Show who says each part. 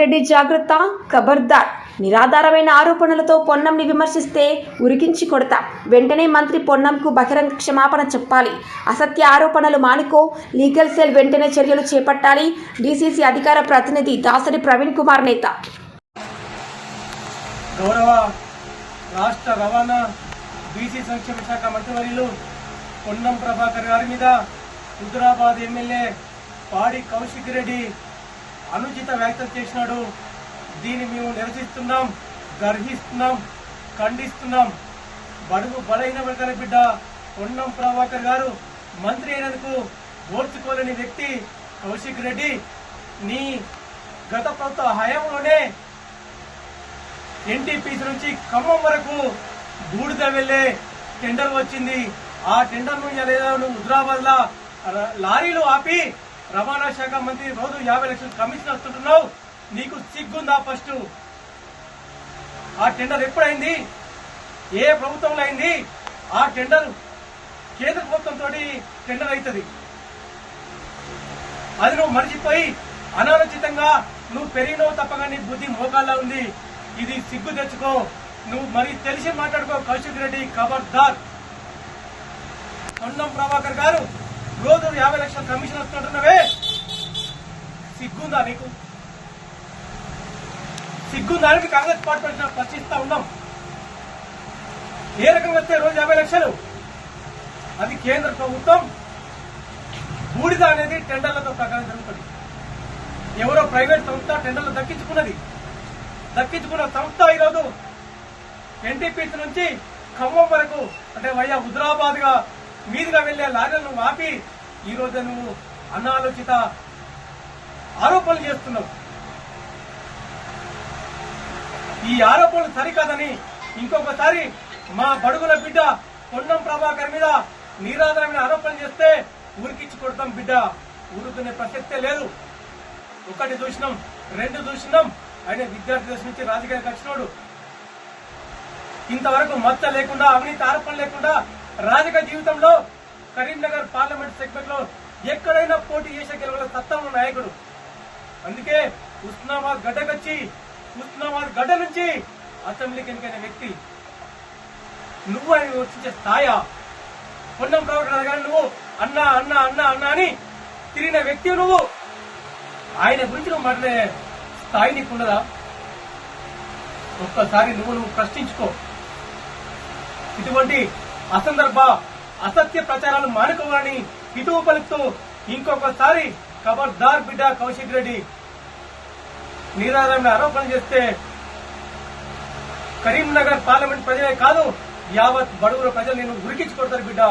Speaker 1: రెడ్డి జాగ్రత్త ఖబర్దార్ నిరాధారమైన ఆరోపణలతో పొన్నంని విమర్శిస్తే ఉరికించి కొడతా. వెంటనే మంత్రి పొన్నంకు బహిరంగ క్షమాపణ చెప్పాలి. అసత్య ఆరోపణలు మానుకో లీగల్ సెల్ వెంటనే చర్యలు చేపట్టాలి. డీసీసీ అధికార ప్రతినిధి దాసరి ప్రవీణ్ కుమార్ నేత.
Speaker 2: గౌరవ రాష్ట్ర రవాణా బీసీ సంక్షేమ శాఖ మంత్రివర్యులు పొన్నం ప్రభాకర్ గారి మీద హుజురాబాద్ ఎమ్మెల్యే పాడి కౌశిక్ రెడ్డి అనుచిత వ్యాఖ్యలు చేసినాడు. దీన్ని మేము నిరసిస్తున్నాం గర్హిస్తున్నాం ఖండిస్తున్నాం. బడుగు బలైన వర్గాల బిడ్డ పొన్నం ప్రభాకర్ గారు మంత్రి అయినందుకు ఓర్చుకోలేని వ్యక్తి కౌశిక్ రెడ్డి. నీ గత ప్రభుత్వ హయాంలోనే ఎన్టీపీసీ నుంచి ఖమ్మం వరకు బూడిద వెళ్ళే టెండర్ వచ్చింది. ఆ టెండర్ను లేదా నువ్వు హుజరాబాద్ లారీలు ఆపి రవాణా శాఖ మంత్రి రోజు యాభై లక్షలు కమిషన్ వస్తుంటున్నావు నీకు సిగ్గుందా ఫస్ట్ ఆ టెండర్ ఎప్పుడైంది ఏ ప్రభుత్వంలో అయింది? ఆ టెండర్ కేంద్ర ప్రభుత్వంతో టెండర్ అవుతుంది. అది నువ్వు మర్చిపోయి అనాలోచితంగా నువ్వు పెరిగినవు తప్పగా నీ బుద్ధి మోకాల్లో ఉంది. ఇది సిగ్గు తెచ్చుకో. నువ్వు మరి తెలిసి మాట్లాడుకో కౌశిక్ రెడ్డి ఖబర్దార్. పొన్నం ప్రభాకర్ గారు రోజు యాభై లక్షల కమిషన్ వస్తుంటున్నవే? సిగ్గుందా నీకు? సిగ్గుందా అని కాంగ్రెస్ పార్టీ పెట్టిన ప్రశ్నిస్తా ఉన్నాం. ఏ రకంగా వస్తే రోజు యాభై లక్షలు? అది కేంద్ర ప్రభుత్వం బూడిద అనేది టెండర్లతో ప్రకారం జరుగుతుంది. ఎవరో ప్రైవేట్ సంస్థ టెండర్లు దక్కించుకున్నది. దక్కించుకున్న సంస్థ ఈరోజు ఎన్టీపీసీ నుంచి ఖమ్మం వరకు అంటే వయ్యా హుజరాబాద్గా మీదుగా వెళ్ళే లారీలను ఆపి ఈరోజు నువ్వు అనాలోచిత ఆరోపణలు చేస్తున్నావు. ఈ ఆరోపణలు సరికాదని ఇంకొకసారి మా బడుగుల బిడ్డ కొండం ప్రభాకర్ మీద నిరాధారమైన ఆరోపణలు చేస్తే ఊరికిచ్చి కొడతాం బిడ్డ. ఊరుకునే ప్రసక్తే లేదు. ఒకటి చూసినాం రెండు చూసినాం. ఆయన విద్యార్థి దశ నుంచి రాజకీయాలకు వచ్చినోడు. ఇంతవరకు మచ్చ లేకుండా అవినీతి ఆరోపణ లేకుండా రాజకీయ జీవితంలో కరీంనగర్ పార్లమెంట్ సెగ్మెంట్లో ఎక్కడైనా పోటీ చేసే గెలవల సత్తా ఉన్న నాయకుడు. అందుకే ఉస్నాబాద్ గడ్డకొచ్చి ఉస్నాబాద్ గడ్డ నుంచి అసెంబ్లీకి ఎన్నికైన వ్యక్తి. నువ్వు ఆయన వచ్చించే స్థాయా. పొన్నం ప్రవర్తన కానీ నువ్వు అన్నా అన్నా అన్నా అన్నా అని తిరిగిన వ్యక్తి నువ్వు. ఆయన గురించి నువ్వు మాట్లాడే స్థాయి నీకున్నదా ఒక్కసారి నువ్వు నువ్వు ప్రశ్నించుకో. ఇటువంటి అసందర్భ అసత్య ప్రచారాలు మానుకోవాలని హితువు పలుకుతూ ఇంకొకసారి ఖబర్దార్ బిడ్డ కౌశిక్ రెడ్డి నిరాధారమైన ఆరోపణ చేస్తే కరీంనగర్ పార్లమెంట్ ప్రజలే కాదు యావత్ బడుగుల ప్రజలు నేను ఉరికించి కొడతారు బిడ్డ.